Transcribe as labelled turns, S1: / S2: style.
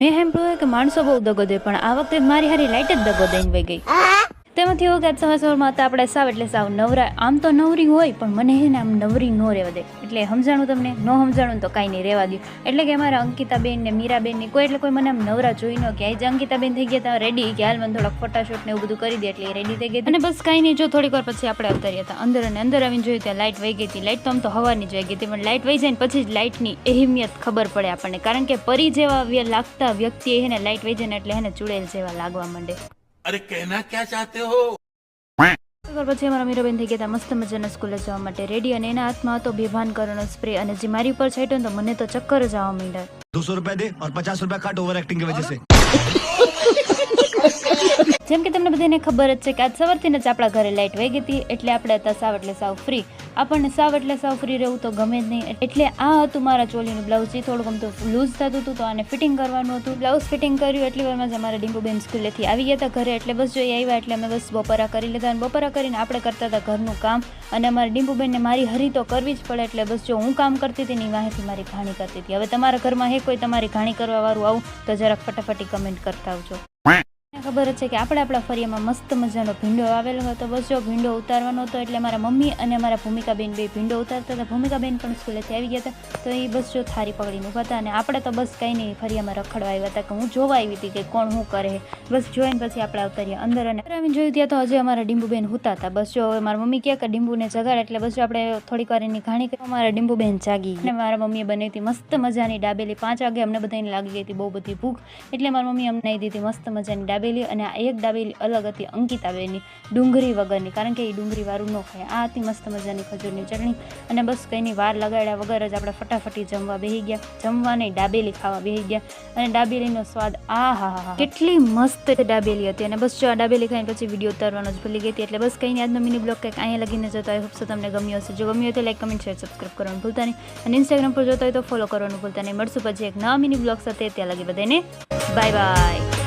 S1: મેં સાંભળ્યું કે માણસો બહુ દગો દે, પણ આ વખતે મારી હારી લાઈટ જ દગો દઈને વહી ગઈ. તેમાંથી એવું કે સવાર સવારમાં હતા આપણે સાવ એટલે સાવ નવરા આમ તો નવરી હોય, પણ મને ને આમ નવરી ન રહેવા દે. એટલે સમજાણું તમને? ન સમજાણું તો કાંઈ નહીં, રહેવા દે એટલે કે અમારા અંકિતાબેન ને મીરાબેન ને કોઈ એટલે કોઈ મને આમ નવરા જોઈ ન કે. આજે અંકિતાબેન થઈ ગયા હતા રેડી કે હાલ મને થોડાક ફોટાશૂટ ને એવું બધું કરી દે, એટલે રેડી થઈ ગઈ અને બસ કાંઈ નહીં, જો થોડીક વાર પછી આપણે અવતર્યા હતા. અંદર અને અંદર આવીને જોયું ત્યાં લાઇટ વહી ગઈ હતી. લાઇટ તો આમ તો હવાની જ વહી ગઈ હતી, પણ લાઇટ વહી જાય ને પછી જ લાઇટની અહેમિયત ખબર પડે આપણને. કારણ કે પરી જેવા લાગતા વ્યક્તિ એને લાઇટ વહી જાય ને એટલે એને ચૂડેલ જેવા લાગવા માંડે.
S2: અરે કહેના ક્યાં
S1: ચાહતે હો? પછી અમારા મીરાબેન થઈ ગયા મસ્ત મજાના સ્કૂલે જવા માટે રેડી અને એના હાથમાં હતો બેભાન કરવાનો સ્પ્રે અને જે મારી ઉપર છાંટ્યો ને તો મને તો ચક્કર જ આવવા માંડ્યા.
S3: દોસો રૂપિયા દે ઓર પચાસ રૂપિયા કાટ ઓવર એક્ટિંગ કે વજહ સે.
S1: જેમ કે તમને બધાને ખબર જ છે કે આજ સવારથીને જ આપણા ઘરે લાઇટ વહી ગઈ હતી, એટલે આપણે હતા સાવ એટલે સાવ ફ્રી આપણને સાવ એટલે સાવ ફ્રી રહેવું તો ગમે જ નહીં, એટલે આ હતું મારા ચોલીનું બ્લાઉઝ જે થોડુંક આમ તો લૂઝ થતું હતું, તો આને ફિટિંગ કરવાનું હતું. બ્લાઉઝ ફિટિંગ કર્યું, એટલી વારમાં જ અમારા ડીમ્બુબેન સ્કૂલેથી આવી ગયા હતા ઘરે, એટલે બસ જોઈ આવ્યા, એટલે અમે બસ બપોરા કરી લીધા અને બપોરા કરીને આપણે કરતા હતા ઘરનું કામ. અને અમારા ડીમ્બુબેનને મારી હરી તો કરવી જ પડે, એટલે બસ જો હું કામ કરતી હતી ની માહિતી મારી ઘાણી કરતી હતી. હવે તમારા ઘરમાં હે કોઈ તમારી ઘાણી કરવા વાળું આવું, તો જરાક ફટાફટી કમેન્ટ કરતા આવજો. ખબર છે કે આપણે આપણા ફરિયામાં મસ્ત મજાનો ભીંડો આવેલો હતો. બસ જો ભીંડો ઉતારવાનો હતો એટલે મારા મમ્મી અને મારા ભૂમિકાબેન બે ભીંડો ઉતારતા હતા. ભૂમિકાબેન પણ સ્કૂલેથી આવી ગયા હતા. તો એ બસ જો થારી પકડીને ઊભા હતા અને આપણે તો બસ કંઈ નહીં ફરિયામાં રખડવા આવ્યા હતા કે હું જોવા આવી હતી કે કોણ શું કરે. બસ જોઈને પછી આપણે ઉતારીએ અંદર અને અમે જોયું ત્યાં તો હજી અમારા ડીંબુબેન હોતા હતા. બસ જો મારા મમ્મી કહે કે ડીંબુને જગાડ એટલે બસ જો આપણે થોડીક વાર એની ઘાણી કરી. અમારા ડીંબુબેન જાગી અને મારા મમ્મીએ બનાવી હતી મસ્ત મજાની ડાબેલી પાંચ વાગે અમને બધાને લાગી ગઈ હતી બહુ બધી ભૂખ. એટલે મારા મમ્મી અમને દીધી મસ્ત મજાની ડાબેલી અને આ એક ડાબેલી અલગ હતી અંકિતાબેનની ડુંગળી વગરની. કારણ કે એ ડુંગળીવાળું ન ખાય. આ હતી મસ્ત મજાની ખજૂરની ચટણી. અને બસ કંઈની વાર લગાડ્યા વગર જ આપણે ફટાફટી જમવા બેસી ગયા. જમવા નહીં ડાબેલી ખાવા બેસી ગયા. અને ડાબેલીનો સ્વાદ આ હા હા કેટલી મસ્ત ડાબેલી હતી. અને બસ જો આ ડાબેલી ખાઈને પછી વીડિયો ઉતારવાનો જ ભૂલી ગઈ હતી. એટલે બસ કંઈ આજનો મિની બ્લોગ કંઈક અહીંયા લગીને જતો હોય. હોપ તમને ગમ્યો હશે. જો ગમ્યું હોય તો લાઈક કમેન્ટ શેર સબસ્ક્રાઈબ કરવાનું ભૂલતા નહીં. અને ઇન્સ્ટાગ્રામ પર જોતા હોય તો ફોલો કરવાનું ભૂલતા નહીં. મળશું પછી એક નવા મિની બ્લોગ સાથે. ત્યાં લગી બધાને બાય બાય